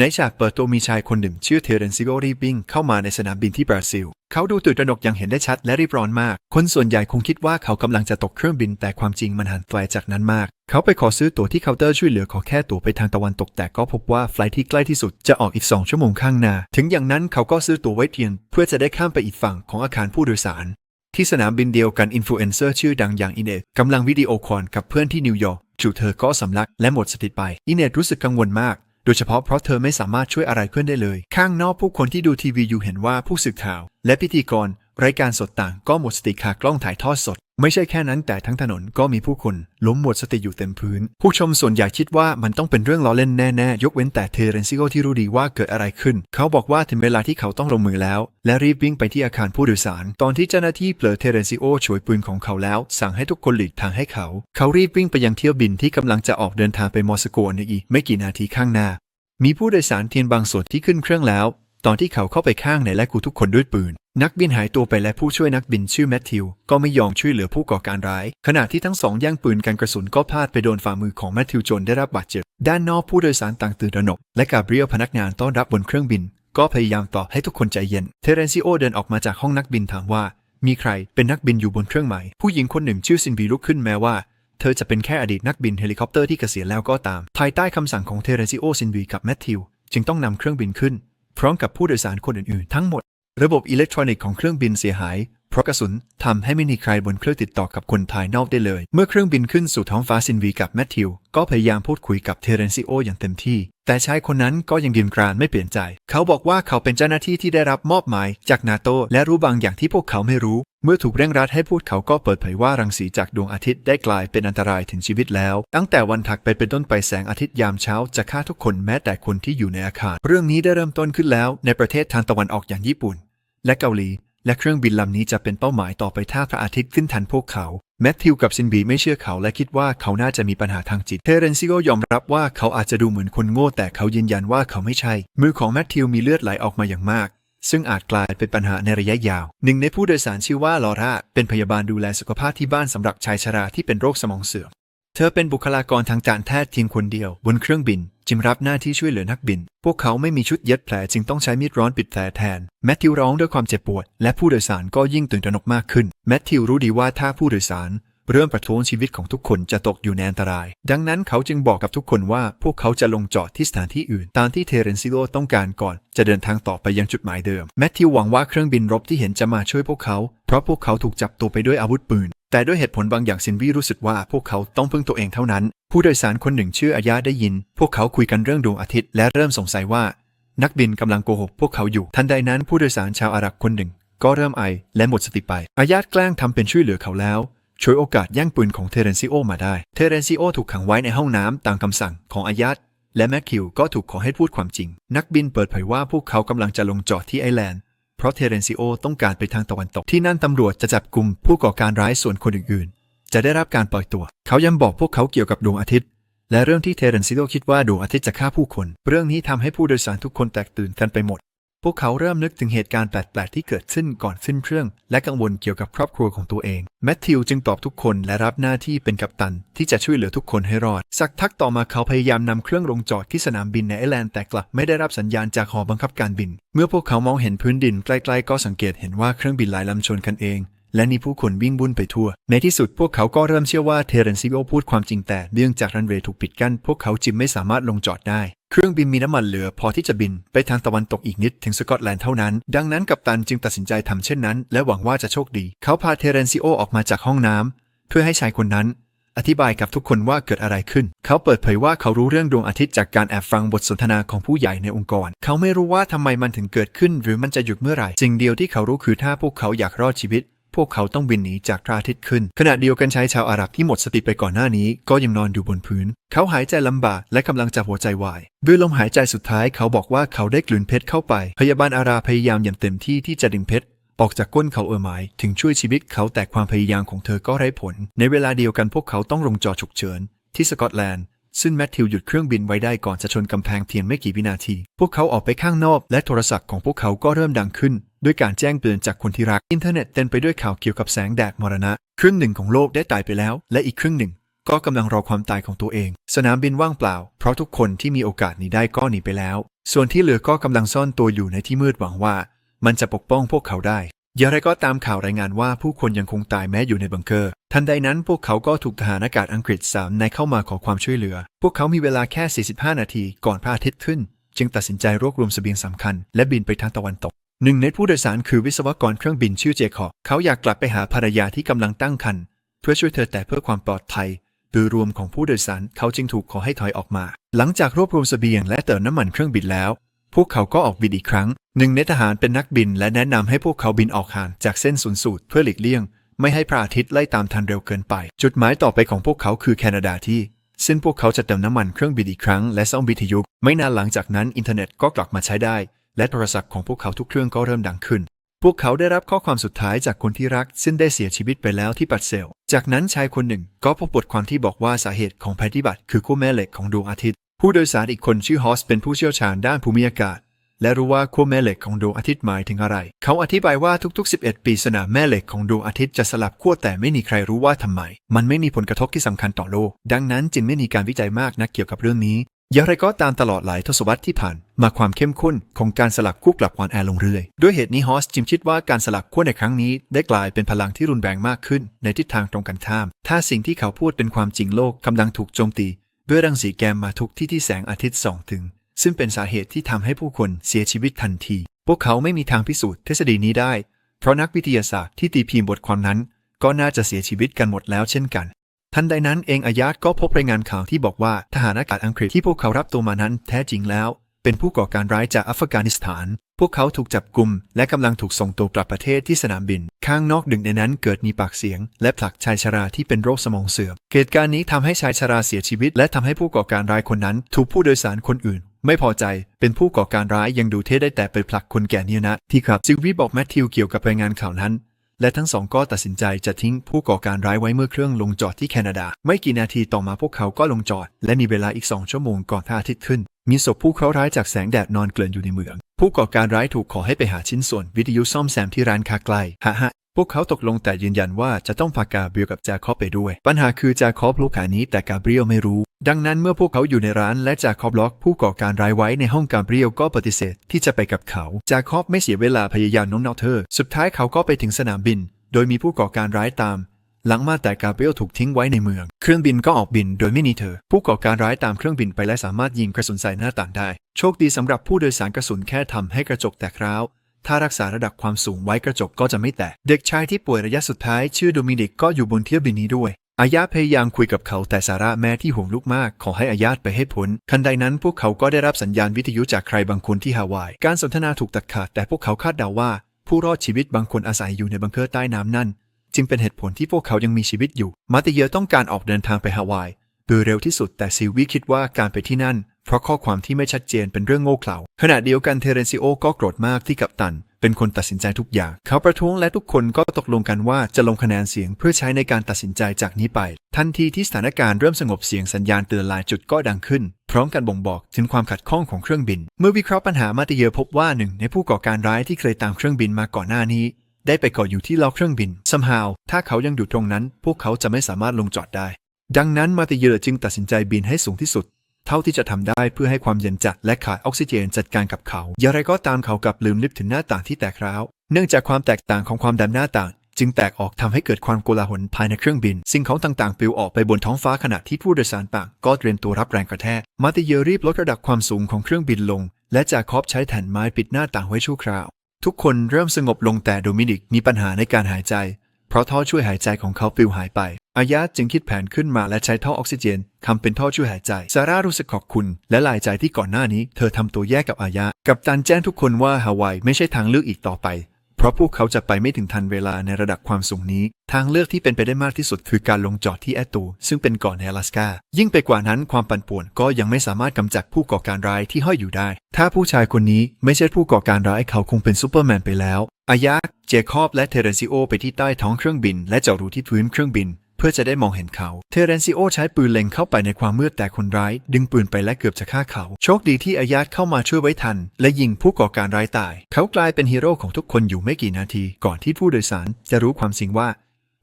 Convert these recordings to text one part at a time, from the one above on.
ในฉากเปิดตัวมีชายคนหนึ่งชื่อเทเรนซิโอรีบิงเข้ามาในสนามบินที่บราซิล เขาดูตื่นตระหนกอย่างเห็นได้ชัดและรีบร้อนมาก คนส่วนใหญ่คงคิดว่าเขากำลังจะตกเครื่องบินแต่ความจริงมันหันไกลจากนั้นมาก เขาไปขอซื้อตั๋วที่เคาน์เตอร์ช่วยเหลือขอแค่ตั๋วไปทางตะวันตก แต่ก็พบว่าไฟลท์ที่ใกล้ที่สุดจะออกอีก 2 ชั่วโมงข้างหน้า ถึงอย่างนั้นเขาก็ซื้อตั๋วไว้เทียน เพื่อจะได้ข้ามไปอีกฝั่งของอาคารผู้โดยสารที่สนามบินเดียวกันอินฟลูเอนเซอร์ชื่อดังอย่างอินเนตกำลังวิดีโอคอลกับเพื่อนที่นิวยอร์กจู่เธอก็สำลักและหมดสติไปอินเนตรู้สึกกังวลมาก โดยเฉพาะเพราะเธอไม่สามารถช่วยอะไรเพื่อนได้เลย ข้างนอกผู้คนที่ดูทีวีอยู่เห็นว่าผู้สื่อข่าว และพิธีกร รายการสดต่างก็หมดสติคากล้องถ่ายทอดสด ไม่ใช่แค่นั้นแต่ทั้งถนนก็มีผู้คนล้มหมดสติอยู่เต็มพื้น ผู้ชมส่วนใหญ่คิดว่ามันต้องเป็นเรื่องล้อเล่นแน่ๆ ยกเว้นแต่เทเรนซิโกที่รู้ดีว่าเกิดอะไรขึ้น เขาบอกว่าถึงเวลาที่เขาต้องลงมือแล้ว และรีบวิ่งไปที่อาคารผู้โดยสาร ตอนที่เจ้าหน้าที่เผลอเทเรนซิโอฉวยปืนของเขาแล้ว สั่งให้ทุกคนหลีกทางให้เขา เขารีบวิ่งไปยังเที่ยวบินที่กำลังจะออกเดินทางไปมอสโกในอีกไม่กี่นาทีข้างหน้า มีผู้โดยสารเทียนบางส่วนที่ขึ้นเครื่องแล้ว ตอนที่เขาเข้าไปข้างในและกูทุกคนด้วยปืน นักบินหายตัวไปและผู้ช่วยนักบินชื่อแมทธิว ก็ไม่ยอมช่วยเหลือผู้ก่อการร้าย ขณะที่ทั้งสองแย่งปืนกันกระสุนก็พลาดไปโดนฝ่ามือของแมทธิวจนได้รับบาดเจ็บ ด้านนอกผู้โดยสารต่างตื่นตระหนก และกาเบรียลพนักงานต้อนรับบนเครื่องบิน ก็พยายามตอบให้ทุกคนใจเย็น เทเรนซิโอเดินออกมาจากห้องนักบินถามว่า มีใครเป็นนักบินอยู่บนเครื่องไหมผู้หญิงคนหนึ่งชื่อซินบีลุกขึ้นแม้ว่าเธอจะเป็นแค่อดีตนักบินเฮลิคอปเตอร์ที่เกษียณแล้วก็ตาม ภายใต้คำสั่งของเทเรนซิโอซินบีกับแมทธิวจึงต้องนำเครื่องบินขึ้น พร้อมกับผู้โดยสารคนอื่นๆทั้งหมด ระบบอิเล็กทรอนิกส์ของเครื่องบินเสียหาย เพราะกระสุนทำให้ไม่มีใครบนเครื่องติดต่อกับคนภายนอกได้เลย เมื่อเครื่องบินขึ้นสู่ท้องฟ้าซินวีกับแมทธิว ก็พยายามพูดคุยกับเทเรนซิโออย่างเต็มที่ แต่ชายคนนั้นก็ยังยืนกรานไม่เปลี่ยนใจ เขาบอกว่าเขาเป็นเจ้าหน้าที่ที่ได้รับมอบหมายจากนาโตและรู้บางอย่างที่พวกเขาไม่รู้ เมื่อถูกเร่งรัดให้พูดเขาก็เปิดเผยว่ารังสีจากดวงอาทิตย์ได้กลายเป็นอันตรายถึงชีวิตแล้ว ตั้งแต่วันถัดไปเป็นต้นไปแสงอาทิตย์ยามเช้าจะฆ่าทุกคนแม้แต่คนที่อยู่ในอาคาร เรื่องนี้ได้เริ่มต้นขึ้นแล้ว ในประเทศทางตะวันออกอย่างญี่ปุ่น และเกาหลี และเครื่องบินลำนี้จะเป็นเป้าหมายต่อไปถ้าพระอาทิตย์ขึ้นทันพวกเขาแมทธิวกับซินบีไม่เชื่อเขาและคิดว่าเขาน่าจะมีปัญหาทางจิต เทเรนซิโกยอมรับว่าเขาอาจจะดูเหมือนคนโง่แต่เขายืนยันว่าเขาไม่ใช่ มือของแมทธิวมีเลือดไหลออกมาอย่างมาก ซึ่งอาจกลายเป็นปัญหาในระยะยาว หนึ่งในผู้โดยสารชื่อว่าลอร่าเป็นพยาบาลดูแลสุขภาพที่บ้านสำหรับชายชราที่เป็นโรคสมองเสื่อม เธอเป็นบุคลากรทางการแพทย์เพียงคนเดียว บนเครื่องบิน จึงรับหน้าที่ช่วยเหลือนักบิน พวกเขาไม่มีชุดเย็ดแผลจึงต้องใช้มีดร้อนปิดแผลแทน แมทธิวร้องด้วยความเจ็บปวด และผู้โดยสารก็ยิ่งตื่นตระหนกมากขึ้น แมทธิวรู้ดีว่าถ้าผู้โดยสาร เริ่มประท้วงชีวิตของทุกคนจะตกอยู่ในอันตราย ดังนั้นเขาจึงบอกกับทุกคนว่าพวกเขาจะลงจอดที่สถานที่อื่น ตามที่เทเรนซิโลต้องการก่อนจะเดินทางต่อไปยังจุดหมายเดิม แมทธิวหวังว่าเครื่องบินรบที่เห็นจะมาช่วยพวกเขา เพราะพวกเขาถูกจับตัวไปด้วยอาวุธปืน แต่ด้วยเหตุผลบางอย่างซินวีรู้สึกว่าพวกเขาต้องพึ่งตัวเองเท่านั้น ผู้โดยสารคนหนึ่งชื่ออายาได้ยิน พวกเขาคุยกันเรื่องดวงอาทิตย์ และเริ่มสงสัยว่า นักบินกำลังโกหกพวกเขาอยู่ ทันใดนั้นผู้โดยสารชาวอาหรับคนหนึ่ง ก็เริ่มไอและหมดสติไป อายาแกล้งทำเป็นช่วยเหลือเขาแล้ว ช่วยโอกาสแย่งปืนของเทเรนซิโอมาได้ เทเรนซิโอถูกขังไว้ในห้องน้ำตามคำสั่งของอายัดและแมคคิวก็ถูกขอให้พูดความจริง นักบินเปิดเผยว่าพวกเขากำลังจะลงจอดที่ไอแลนด์ เพราะเทเรนซิโอต้องการไปทางตะวันตก ที่นั่นตำรวจจะจับกลุ่มผู้ก่อการร้ายส่วนคนอื่นๆ จะได้รับการปล่อยตัว เขายังบอกพวกเขาเกี่ยวกับดวงอาทิตย์ และเรื่องที่เทเรนซิโอคิดว่าดวงอาทิตย์จะฆ่าผู้คน เรื่องนี้ทำให้ผู้โดยสารทุกคนแตกตื่นกันไปหมด พวกเขาเริ่มนึกถึงเหตุการณ์แปลกๆที่เกิดขึ้นก่อนขึ้นเครื่อง และกังวลเกี่ยวกับครอบครัวของตัวเอง แมทธิวจึงตอบทุกคนและรับหน้าที่เป็นกัปตัน ที่จะช่วยเหลือทุกคนให้รอด สักพักต่อมาเขาพยายามนำเครื่องลงจอดที่สนามบินในไอร์แลนด์แต่กลับไม่ได้รับสัญญาณจากหอบังคับการบิน เมื่อพวกเขามองเห็นพื้นดินใกล้ๆก็สังเกตเห็นว่าเครื่องบินหลายลำชนกันเองและมีผู้คนวิ่งบุ่นไปทั่ว ในที่สุดพวกเขาก็เริ่มเชื่อว่าเทเรนซิโอพูดความจริงแต่เนื่องจากรันเวย์ถูกปิดกั้น พวกเขาจึงไม่สามารถลงจอดได้ เครื่องบินมีน้ำมันเหลือพอที่จะบินไปทางตะวันตกอีกนิดถึงสกอตแลนด์เท่านั้น ดังนั้นกัปตันจึงตัดสินใจทำเช่นนั้น และหวังว่าจะโชคดี เขาพาเทเรนซิโอออกมาจากห้องน้ำเพื่อให้ชายคนนั้น อธิบายกับทุกคนว่าเกิดอะไรขึ้น เขาเปิดเผยว่าเขารู้เรื่องดวงอาทิตย์จากการแอบฟังบทสนทนาของผู้ใหญ่ในองค์กร เขาไม่รู้ว่าทำไมมันถึงเกิดขึ้น หรือมันจะหยุดเมื่อไหร่สิ่งเดียวที่เขารู้คือถ้าพวกเขาอยากรอดชีวิต พวกเขาต้องบินหนีจากพระอาทิตย์ขึ้น ขณะเดียวกันชายชาวอาหรับที่หมดสติไปก่อนหน้านี้ ก็ยังนอนอยู่บนพื้น เขาหายใจลำบากและกำลังจะหัวใจวายด้วยลมหายใจสุดท้ายเขาบอกว่าเขาได้กลืนเพชรเข้าไป พยาบาลอาราพยายามอย่างเต็มที่ที่จะดึงเพชรออกจากก้นเขาเออหมายถึงช่วยชีวิตเขาแต่ความพยายามของเธอก็ไร้ผล ในเวลาเดียวกันพวกเขาต้องลงจอดฉุกเฉิน ที่สกอตแลนด์ซึ่งแมทธิวหยุดเครื่องบินไว้ได้ก่อนจะชนกำแพงเพียงไม่กี่วินาที พวกเขาออกไปข้างนอกและโทรศัพท์ของพวกเขาก็เริ่มดังขึ้น ด้วยการแจ้งเตือนจากคนที่รัก อินเทอร์เน็ตเต็มไปด้วยข่าวเกี่ยวกับแสงแดดมรณะ ครึ่งหนึ่งของโลกได้ตายไปแล้ว และอีกครึ่งหนึ่ง ก็กำลังรอความตายของตัวเอง สนามบินว่างเปล่า เพราะทุกคนที่มีโอกาสหนีได้ก็หนีไปแล้ว ส่วนที่เหลือก็กำลังซ่อนตัวอยู่ในที่มืดหวังว่า มันจะปกป้องพวกเขาได้อย่างไรก็ตามข่าวรายงานว่าผู้คนยังคงตายแม้อยู่ในบังเกอร์ ทันใดนั้นพวกเขาก็ถูกทหารอากาศอังกฤษสามนายเข้ามาขอความช่วยเหลือ พวกเขามีเวลาแค่ 45 นาทีก่อนพระอาทิตย์ขึ้น จึงตัดสินใจรวบรวมเสบียงสำคัญ และบินไปทางตะวันตก หนึ่งในผู้โดยสารคือวิศวกรเครื่องบินชื่อเจคอบเขาอยากกลับไปหาภรรยาที่กำลังตั้งครรภ์เพื่อช่วยเธอแต่เพื่อความปลอดภัยโดยรวมของผู้โดยสารเขาจึงถูกขอให้ถอยออกมา หลังจากรวบรวมเสบียงและเติมน้ำมันเครื่องบินแล้ว พวกเขาก็ออกบินอีกครั้ง หนึ่งในทหารเป็นนักบินและแนะนำให้พวกเขาบินออกห่างจากเส้นศูนย์สูตรเพื่อหลีกเลี่ยง ไม่ให้พระอาทิตย์ไล่ตามทันเร็วเกินไป จุดหมายต่อไปของพวกเขาคือแคนาดาที่ซึ่งพวกเขาจะเติมน้ำมันเครื่องบินอีกครั้งและซ่อมวิทยุ ไม่นานหลังจากนั้นอินเทอร์เน็ตก็กลับมาใช้ได้ และโทรศัพท์ของพวกเขาทุกเครื่องก็เริ่มดังขึ้น พวกเขาได้รับข้อความสุดท้ายจากคนที่รัก ซึ่งได้เสียชีวิตไปแล้วที่ปัดเซล จากนั้นชายคนหนึ่งก็พบบทความที่บอกว่าสาเหตุของภัยพิบัติคือขั้วแม่เหล็กของดวงอาทิตย์ ผู้โดยสารอีกคนชื่อฮอสเป็นผู้เชี่ยวชาญด้านภูมิอากาศและรู้ว่าขั้วแม่เหล็กของดวงอาทิตย์หมายถึงอะไร เขาอธิบายว่าทุก ๆ 11 ปีสนามแม่เหล็กของดวงอาทิตย์จะสลับขั้วแต่ไม่มีใครรู้ว่าทำไม มันไม่มีผลกระทบที่สำคัญต่อโลก ดังนั้นจึงไม่มีการวิจัยมากนักเกี่ยวกับเรื่องนี้ อย่างไรก็ตามตลอดหลายทศวรรษที่ผ่านมาความเข้มข้นของการสลับคู่กลับอ่อนแอร์ลงเรื่อย ด้วยเหตุนี้ฮอสจึงคิดว่าการสลับขั้วในครั้งนี้ได้กลายเป็นพลังที่รุนแรงมากขึ้น ในทิศทางตรงกันข้าม ถ้าสิ่งที่เขาพูดเป็นความจริงโลกกำลังถูกโจมตี ด้วยรังสีแกมมาทุกที่ที่แสงอาทิตย์ส่องถึง ซึ่งเป็นสาเหตุที่ทำให้ผู้คนเสียชีวิตทันที พวกเขาไม่มีทางพิสูจน์ทฤษฎีนี้ได้ เพราะนักวิทยาศาสตร์ที่ตีพิมพ์บทความนั้น ก็น่าจะเสียชีวิตกันหมดแล้วเช่นกัน ทันใดนั้นเองอายาตก็พบรายงานข่าวที่บอกว่าทหารอากาศอังกฤษที่พวกเขารับตัวมานั้นแท้จริงแล้ว เป็นผู้ก่อการร้ายจากอัฟกานิสถาน พวกเขาถูกจับกลุ่มและกำลังถูกส่งตัวกลับประเทศที่สนามบิน ข้างนอกดึงในนั้นเกิดมีปากเสียง และผลักชายชราที่เป็นโรคสมองเสื่อมเหตุการณ์นี้ทำให้ชายชราเสียชีวิต และทำให้ผู้ก่อการร้ายคนนั้น ถูกผู้โดยสารคนอื่นไม่พอใจ เป็นผู้ก่อการร้ายยังดูเท่ได้แต่ไปผลักคนแก่เนี่ยนะ ที่ครับซิลวีบอกแมทธิวเกี่ยวกับรายงานข่าวนั้น และทั้งสองก็ตัดสินใจจะทิ้งผู้ก่อการร้ายไว้เมื่อเครื่องลงจอดที่แคนาดา ไม่กี่นาทีต่อมาพวกเขาก็ลงจอด และมีเวลาอีกสองชั่วโมงก่อนพระอาทิตย์ขึ้น มีศพผู้เคราะห์ร้ายจากแสงแดดนอนเกลื่อนอยู่ในเมือง ผู้ก่อการร้ายถูกขอให้ไปหาชิ้นส่วนวิทยุซ่อมแซมที่ร้านค้าใกล้ฮะฮะ พวกเขาตกลงแต่ยืนยันว่าจะต้องพากาเบรียลกับจาคอบไปด้วย ปัญหาคือจาคอบรู้ข่าวนี้แต่กาเบรียลไม่รู้ ดังนั้นเมื่อพวกเขาอยู่ในร้านและจาคอบล็อกผู้ก่อการร้ายไว้ในห้องกาเบรียลก็ปฏิเสธที่จะไปกับเขา จาคอบไม่เสียเวลาพยายามโน้มน้าวเธอ สุดท้ายเขาก็ไปถึงสนามบิน โดยมีผู้ก่อการร้ายตาม หลังมาแต่กาเบรียลถูกทิ้งไว้ในเมือง เครื่องบินก็ออกบินโดยไม่มีเธอ ผู้ก่อการร้ายตามเครื่องบินไปและสามารถยิงกระสุนใส่หน้าต่างได้ โชคดีสำหรับผู้โดยสารกระสุนแค่ทำให้กระจกแตกร้าว ถ้ารักษาระดับความสูงไว้กระจกก็จะไม่แตก เด็กชายที่ป่วยระยะสุดท้ายชื่อโดมินิกก็อยู่บนเที่ยวบินนี้ด้วย อายาพยายามคุยกับเขาแต่ซาร่าแม่ที่ห่วงลูกมาก ขอให้อายาตไปให้พ้นทันใดนั้นพวกเขาก็ได้รับสัญญาณวิทยุจากใครบางคนที่ฮาวาย การสนทนาถูกตัดขาดแต่พวกเขาคาดเดาว่า ผู้รอดชีวิตบางคนอาศัยอยู่ในบังเกอร์ใต้น้ำนั่น จึงเป็นเหตุผลที่พวกเขายังมีชีวิตอยู่ มาติเยอต้องการออกเดินทางไปฮาวายโดยเร็วที่สุดแต่ซิลวีคิดว่าการไปที่นั่น เพราะข้อความที่ไม่ชัดเจนเป็นเรื่องโง่เขลาขณะเดียวกันเทเรนซิโอก็โกรธมากที่กัปตัน เป็นคนตัดสินใจทุกอย่าง เขาประท้วงและทุกคนก็ตกลงกันว่าจะลงคะแนนเสียงเพื่อใช้ในการตัดสินใจจากนี้ไป ทันทีที่สถานการณ์เริ่มสงบเสียงสัญญาณเตือนลายจุดก็ดังขึ้น พร้อมกันบ่งบอกถึงความขัดข้องของเครื่องบิน เมื่อวิเคราะห์ปัญหามาติเยอพบว่าหนึ่งในผู้ก่อการร้ายที่เคยตามเครื่องบินมาก่อนหน้านี้ได้ไปเกาะอยู่ที่ล้อเครื่องบิน somehow ถ้าเขายังอยู่ตรงนั้น พวกเขาจะไม่สามารถลงจอดได้ ดังนั้นมาติเยอจึงตัดสินใจบินให้สูงที่สุด เท่าที่จะทำได้เพื่อให้ความเย็นจัดและขาดออกซิเจนจัดการกับเขา อย่างไรก็ตามเขากลับลืมนึกถึงหน้าต่างที่แตกร้าว เนื่องจากความแตกต่างของความดันหน้าต่าง จึงแตกออกทำให้เกิดความโกลาหลภายในเครื่องบิน สิ่งของต่างๆปลิวออกไปบนท้องฟ้าขณะที่ผู้โดยสารต่าง ก็เตรียมตัวรับแรงกระแทก มาติเยอรีบลดระดับความสูงของเครื่องบินลง และจาคอบใช้แผ่นไม้ปิดหน้าต่างไว้ชั่วคราว ทุกคนเริ่มสงบลงแต่โดมินิกมีปัญหาในการหายใจ เพราะท่อช่วยหายใจของเขาปลิวหายไป อายาจึงคิดแผนขึ้นมาและใช้ท่อออกซิเจนทำเป็นท่อช่วยหายใจ ซาร่ารู้สึกขอบคุณ และลายใจที่ก่อนหน้านี้ เธอทำตัวแยกกับอายา กับตันแจ้งทุกคนว่าฮาวายไม่ใช่ทางเลือกอีกต่อไป เพราะพวกเขาจะไปไม่ถึงทันเวลาในระดับความสูงนี้ ทางเลือกที่เป็นไปได้มากที่สุดคือการลงจอดที่แอตู ซึ่งเป็นเกาะใน阿拉สกายิ่งไปกว่านั้นความปั่นป่วนก็ยังไม่สามารถกำจัดผู้ก่อการร้ายที่ห้อยอยู่ได้ ถ้าผู้ชายคนนี้ไม่ใช่ผู้ก่อการร้ายเขาคงเป็นซูเปอร์แมนไปแล้วอายาเจคอบและเทเรนซิโอไปที่ใต้ท้องเครื่องบิน และเจาะรูที่พื้นเครื่องบิน เพื่อจะได้มองเห็นเขา เทเรนซิโอใช้ปืนเล็งเข้าไปในความมืดแต่คนร้าย ดึงปืนไปและเกือบจะฆ่าเขา โชคดีที่อายาตเข้ามาช่วยไว้ทัน และยิงผู้ก่อการร้ายตาย เขากลายเป็นฮีโร่ของทุกคนอยู่ไม่กี่นาที ก่อนที่ผู้โดยสารจะรู้ความจริงว่า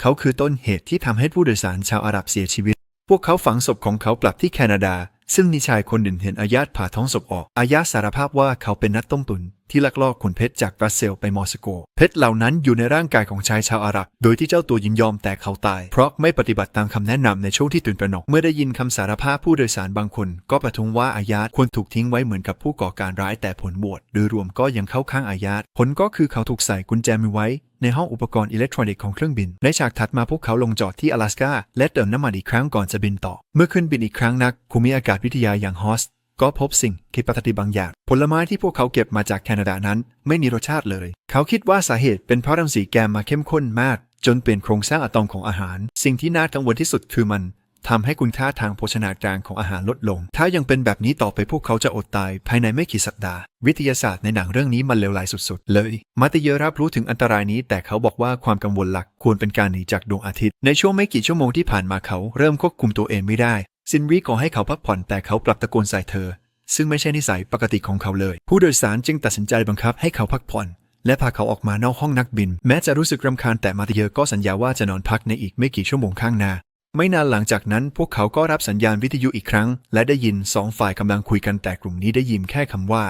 เขาคือต้นเหตุที่ทำให้ผู้โดยสารชาวอาหรับเสียชีวิต พวกเขาฝังศพของเขากลับที่แคนาดา ซึ่งมีชายคนหนึ่งเห็นอายาตผ่าท้องศพออก อายาตสารภาพว่าเขาเป็นนักต้มตุน ที่ลักลอบขนเพชรจากบรัสเซลไปมอสโก เพชรเหล่านั้นอยู่ในร่างกายของชายชาวอาหรับ โดยที่เจ้าตัวยินยอมแต่เขาตาย เพราะไม่ปฏิบัติตามคำแนะนำในช่วงที่ตื่นตระหนก เมื่อได้ยินคำสารภาพผู้โดยสารบางคน ก็ประท้วงว่าอายาตควรถูกทิ้งไว้เหมือนกับผู้ก่อการร้ายแต่ผลบวชโดยรวมก็ยังเข้าข้างอายาตผลก็คือเขาถูกใส่กุญแจมือไว้ในห้องอุปกรณ์อิเล็กทรอนิกส์ของเครื่องบิน ในฉากถัดมาพวกเขาลงจอดที่阿拉สกาและเติมน้ำมันอีกครั้งก่อนจะบินต่อ เมื่อขึ้นบินอีกครั้งนักภูมิอากาศวิทยาอย่างฮอส ก็พบสิ่งผิดปกติบางอย่าง ผลไม้ที่พวกเขาเก็บมาจากแคนาดานั้น ไม่มีรสชาติเลย เขาคิดว่าสาเหตุเป็นเพราะรังสีแกมมาเข้มข้นมาก จนเปลี่ยนโครงสร้างอะตอมของอาหาร สิ่งที่น่ากังวลที่สุดคือมันทำให้คุณค่าทางโภชนาการของอาหารลดลง ถ้ายังเป็นแบบนี้ต่อไปพวกเขาจะอดตายภายในไม่กี่สัปดาห์ วิทยาศาสตร์ในหนังเรื่องนี้มันเลวร้ายสุดๆ เลย มาติเยรับรู้ถึงอันตรายนี้ แต่เขาบอกว่าความกังวลหลักควรเป็นการหนีจากดวงอาทิตย์ ในช่วงไม่กี่ชั่วโมงที่ผ่านมาเขาเริ่มควบคุมตัวเองไม่ได้ ซินรีขอให้เขาพักผ่อนแต่เขากลับตะโกนใส่เธอ ซึ่งไม่ใช่นิสัยปกติของเขาเลย ผู้โดยสารจึงตัดสินใจบังคับให้เขาพักผ่อน และพาเขาออกมานอกห้องนักบิน แม้จะรู้สึกรำคาญแต่มาติเยอก็สัญญาว่าจะนอนพักในอีกไม่กี่ชั่วโมงข้างหน้าไม่นานหลังจากนั้นพวกเขาก็รับสัญญาณวิทยุอีกครั้ง และได้ยินสองฝ่ายกำลังคุยกันแต่กลุ่มนี้ได้ยินแค่คำว่า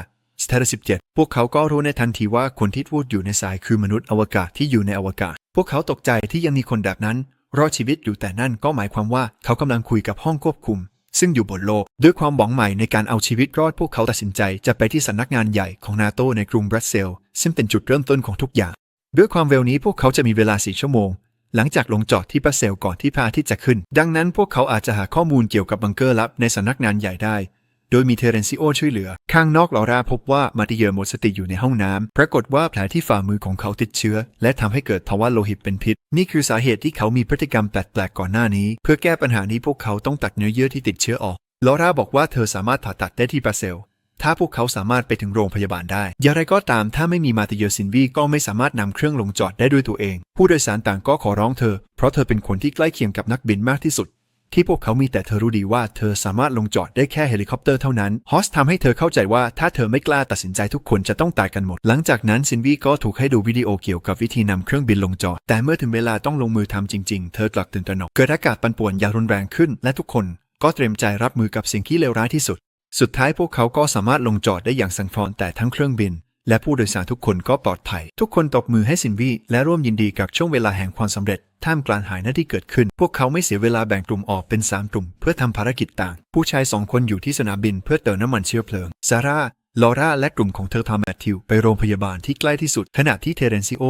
s t a r 17พวกเขาก็รู้ในทันทีว่าคนที่พูดอยู่ในสายคือมนุษย์อวกาศที่อยู่ในอวกาศ พวกเขาตกใจที่ยังมีคนแบบนั้น รอดชีวิตอยู่แต่นั่นก็หมายความว่าเขากำลังคุยกับห้องควบคุม ซึ่งอยู่บนโลก ด้วยความหวังใหม่ในการเอาชีวิตรอดพวกเขาตัดสินใจจะไปที่สำนักงานใหญ่ของนาโตในกรุงบรัสเซลซึ่งเป็นจุดเริ่มต้นของทุกอย่าง ด้วยความเร็วนี้พวกเขาจะมีเวลาสี่ชั่วโมง หลังจากลงจอดที่บรัสเซลก่อนที่พาทิตย์จะขึ้น ดังนั้นพวกเขาอาจจะหาข้อมูลเกี่ยวกับบังเกอร์ลับในสำนักงานใหญ่ได้ โดยมีเทเรนซิโอช่วยเหลือ ข้างนอกลอราพบว่ามาติเยอหมดสติอยู่ในห้องน้ำปรากฏว่าแผลที่ฝ่ามือของเขาติดเชื้อ และทำให้เกิดภาวะโลหิตเป็นพิษ นี่คือสาเหตุที่เขามีพฤติกรรมแปลกๆก่อนหน้านี้ เพื่อแก้ปัญหานี้พวกเขาต้องตัดเนื้อเยื่อที่ติดเชื้อออกลอราบอกว่าเธอสามารถผ่าตัดได้ที่บราเซลถ้าพวกเขาสามารถไปถึงโรงพยาบาลได้ อย่างไรก็ตามถ้าไม่มีมาติเยอซินวีก็ไม่สามารถนำเครื่องลงจอดได้ด้วยตัวเอง ผู้โดยสารต่างก็ขอร้องเธอ เพราะเธอเป็นคนที่ใกล้เคียงกับนักบินมากที่สุด ที่พวกเขามีแต่เธอรู้ดีว่าเธอสามารถลงจอดได้แค่เฮลิคอปเตอร์เท่านั้นฮอสทำให้เธอเข้าใจว่าถ้าเธอไม่กล้าตัดสินใจทุกคนจะต้องตายกันหมด หลังจากนั้นซินวีก็ถูกให้ดูวิดีโอเกี่ยวกับวิธีนำเครื่องบินลงจอด แต่เมื่อถึงเวลาต้องลงมือทำจริงๆ เธอกลับตื่นตระหนกเกิดอากาศปั่นป่วนอย่างรุนแรงขึ้น และทุกคนก็เตรียมใจรับมือกับสิ่งที่เลวร้ายที่สุด สุดท้ายพวกเขาก็สามารถลงจอดได้อย่างสังฟอนแต่ทั้งเครื่องบิน และผู้โดยสารทุกคนก็ปลอดภัย ทุกคนตบมือให้ซินวีและร่วมยินดีกับช่วงเวลาแห่งความสำเร็จ ท่ามกลางหายนะที่เกิดขึ้น พวกเขาไม่เสียเวลาแบ่งกลุ่มออกเป็น3กลุ่ม เพื่อทำภารกิจต่าง ผู้ชายสองคนอยู่ที่สนามบินเพื่อเติมน้ำมันเชื้อเพลิง ซาร่า ลอร่า และกลุ่มของเธอพาแมทธิวไปโรงพยาบาลที่ใกล้ที่สุด ขณะที่เทเรนซิโอ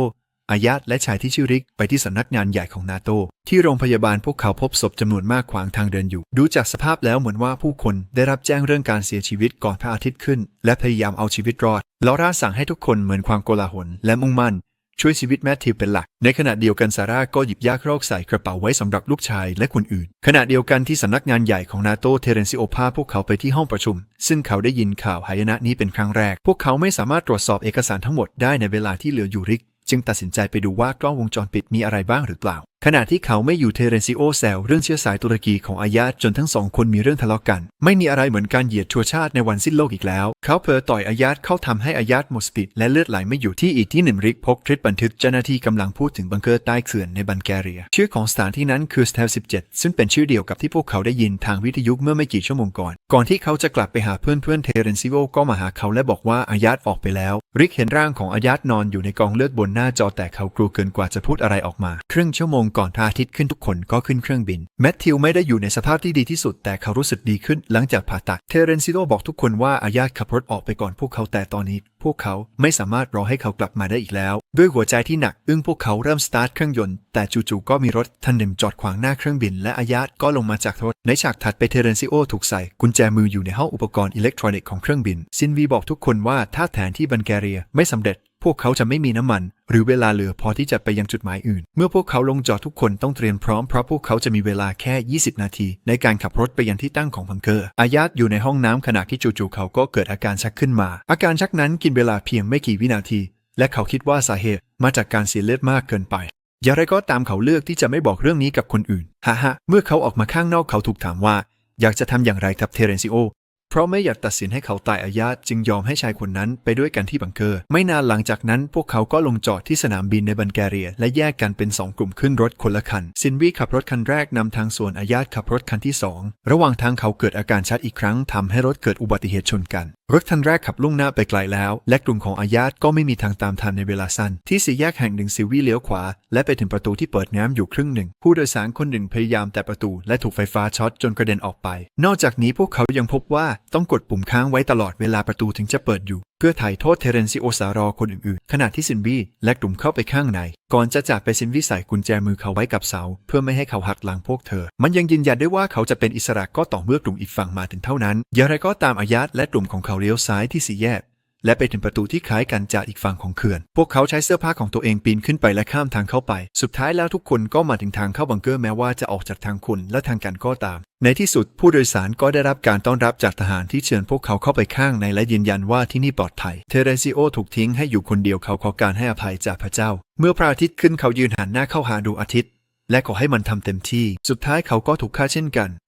อายาตและชายที่ชื่อริกไปที่สำนักงานใหญ่ของนาโต ที่โรงพยาบาลพวกเขาพบศพจำนวนมากขวางทางเดินอยู่ ดูจากสภาพแล้วเหมือนว่าผู้คนได้รับแจ้งเรื่องการเสียชีวิตก่อนพระอาทิตย์ขึ้น และพยายามเอาชีวิตรอดลอร่าสั่งให้ทุกคนเหมือนความโกลาหลและมุ่งมั่นช่วยชีวิตแมทธิวเป็นหลัก ในขณะเดียวกันซาร่าก็หยิบยาโรคใส่กระเป๋าไว้สำหรับลูกชายและคนอื่น ขณะเดียวกันที่สำนักงานใหญ่ของนาโตเทเรนซิโอพาพวกเขาไปที่ห้องประชุม ซึ่งเขาได้ยินข่าวหายนะนี้เป็นครั้งแรก พวกเขาไม่สามารถตรวจสอบเอกสารทั้งหมดได้ในเวลาที่เหลืออยู่ริก จึงตัดสินใจไปดูว่ากล้องวงจรปิดมีอะไรบ้างหรือเปล่า ขณะที่เขาไม่อยู่เทเรนซิโอแซวเรื่องเชื้อสายตุรกีของอายาจนทั้งสองคนมีเรื่องทะเลาะกัน ไม่มีอะไรเหมือนการเหยียดชัวชาติในวันสิ้นโลกอีกแล้ว เขาเผลอต่อยอายาตเข้าทำให้อายาตหมดสติและเลือดไหลไม่อยู่ที่อีกที่หนึ่งริกพกคลิปบันทึกเจ้าหน้าที่กำลังพูดถึงบังเกอร์ใต้เขื่อนในบัลแกเรีย ชื่อของสถานที่นั้นคือสเตล17 ซึ่งเป็นชื่อเดียวกับที่พวกเขาได้ยินทางวิทยุเมื่อไม่กี่ชั่วโมงก่อน ก่อนที่เขาจะกลับไปหาเพื่อนเพื่อนเทเรนซิโอก็มาหาเขาและบอกว่าอายาตออกไปแล้วริกเห็นร่างของอายาตนอนอยู่ในกองเลือดบนหน้าจอแต่เขากลัวเกินกว่าจะพูดอะไรออกมา ครึ่งชั่วโมงก่อนพระอาทิตย์ขึ้นทุกคนก็ขึ้นเครื่องบิน แมทธิวไม่ได้อยู่ในสภาพที่ดีที่สุดแต่เขารู้สึกดีขึ้นหลังจากผ่าตัด เทเรนซิโอบอกทุกคนว่าอายาตขับรถออกไปก่อนพวกเขาแต่ตอนนี้ พวกเขาไม่สามารถรอให้เขากลับมาได้อีกแล้ว ด้วยหัวใจที่หนัก อึ้งพวกเขาเริ่มสตาร์ทเครื่องยนต์แต่จู่ๆก็มีรถทันหนึ่งจอดขวางหน้าเครื่องบิน และอายาตก็ลงมาจากรถในฉากถัดไปเทเรนซิโอถูกใส่กุญแจมืออยู่ในห้องอุปกรณ์อิเล็กทรอนิกส์ของเครื่องบินซินวีบอกทุกคนว่าถ้าแผนที่บัลแกเรียไม่สำเร็จ พวกเขาจะไม่มีน้ำมัน หรือเวลาเหลือพอที่จะไปยังจุดหมายอื่น เมื่อพวกเขาลงจอดทุกคนต้องเตรียมพร้อมเพราะพวกเขาจะมีเวลาแค่ 20 นาที ในการขับรถไปยังที่ตั้งของบังเกอร์ อายาตอยู่ในห้องน้ำขณะที่จู่ๆเขาก็เกิดอาการชักขึ้นมา อาการชักนั้นกินเวลาเพียงไม่กี่วินาที และเขาคิดว่าสาเหตุมาจากการเสียเลือดมากเกินไปอย่างไรก็ตามเขาเลือกที่จะไม่บอกเรื่องนี้กับคนอื่นฮ่าฮะเมื่อเขาออกมาข้างนอกเขาถูกถามว่า อยากจะทำอย่างไรกับเทเรนซิโอ เพราะไม่อยากตัดสินให้เขาตายอาญาตจึงยอมให้ชายคนนั้นไปด้วยกันที่บังเกอร์ ไม่นานหลังจากนั้นพวกเขาก็ลงจอดที่สนามบินในบัลแกเรีย และแยกกันเป็นสองกลุ่มขึ้นรถคนละคัน ซินวีขับรถคันแรกนำทางส่วนอาญาตขับรถคันที่สองระหว่างทางเขาเกิดอาการชัดอีกครั้งทำให้รถเกิดอุบัติเหตุชนกัน รถคันแรกขับลุ่งหน้าไปไกลแล้ว และกลุ่มของอาญาตก็ไม่มีทางตามทันในเวลาสั้น ที่สี่แยกแห่งหนึ่งซิวี่เลี้ยวขวา และไปถึงประตูที่เปิดน้ำอยู่ครึ่งหนึ่ง ผู้โดยสารคนหนึ่งพยายามแตะประตู และถูกไฟฟ้าช็อตจนกระเด็นออกไป นอกจากนี้พวกเขายังพบว่าต้องกดปุ่มค้างไว้ตลอดเวลาประตูถึงจะเปิดอยู่ เพื่อถ่ายโทษเทเรนซิโอสารอคนอื่นๆ ขณะที่ซินวีและกลุ่มเข้าไปข้างใน ก่อนจะจากไปซินวิใส่กุญแจมือเขาไว้กับเสา เพื่อไม่ให้เขาหักหลังพวกเธอ มันยังยืนยันได้ว่าเขาจะเป็นอิสระก็ต่อเมื่อกลุ่มอีกฝั่งมาถึงเท่านั้นอย่างไรก็ตามอายัดและกลุ่มของเขาเลี้ยวซ้ายที่สี่แยก และไปถึงประตูที่คล้ายกันจากอีกฝั่งของเขื่อน พวกเขาใช้เสื้อผ้าของตัวเองปีนขึ้นไปและข้ามทางเข้าไป สุดท้ายแล้วทุกคนก็มาถึงทางเข้าบังเกอร์แม้ว่าจะออกจากทางคุณและทางกันก็ตาม ในที่สุดผู้โดยสารก็ได้รับการต้อนรับจากทหารที่เชิญพวกเขาเข้าไปข้างในและยืนยันว่าที่นี่ปลอดภัย เทเรซิโอถูกทิ้งให้อยู่คนเดียวเขาขอการให้อภัยจากพระเจ้า เมื่อพระอาทิตย์ขึ้นเขายืนหันหน้าเข้าหาดวงอาทิตย์ และขอให้มันทำเต็มที่ สุดท้ายเขาก็ถูกฆ่าเช่นกัน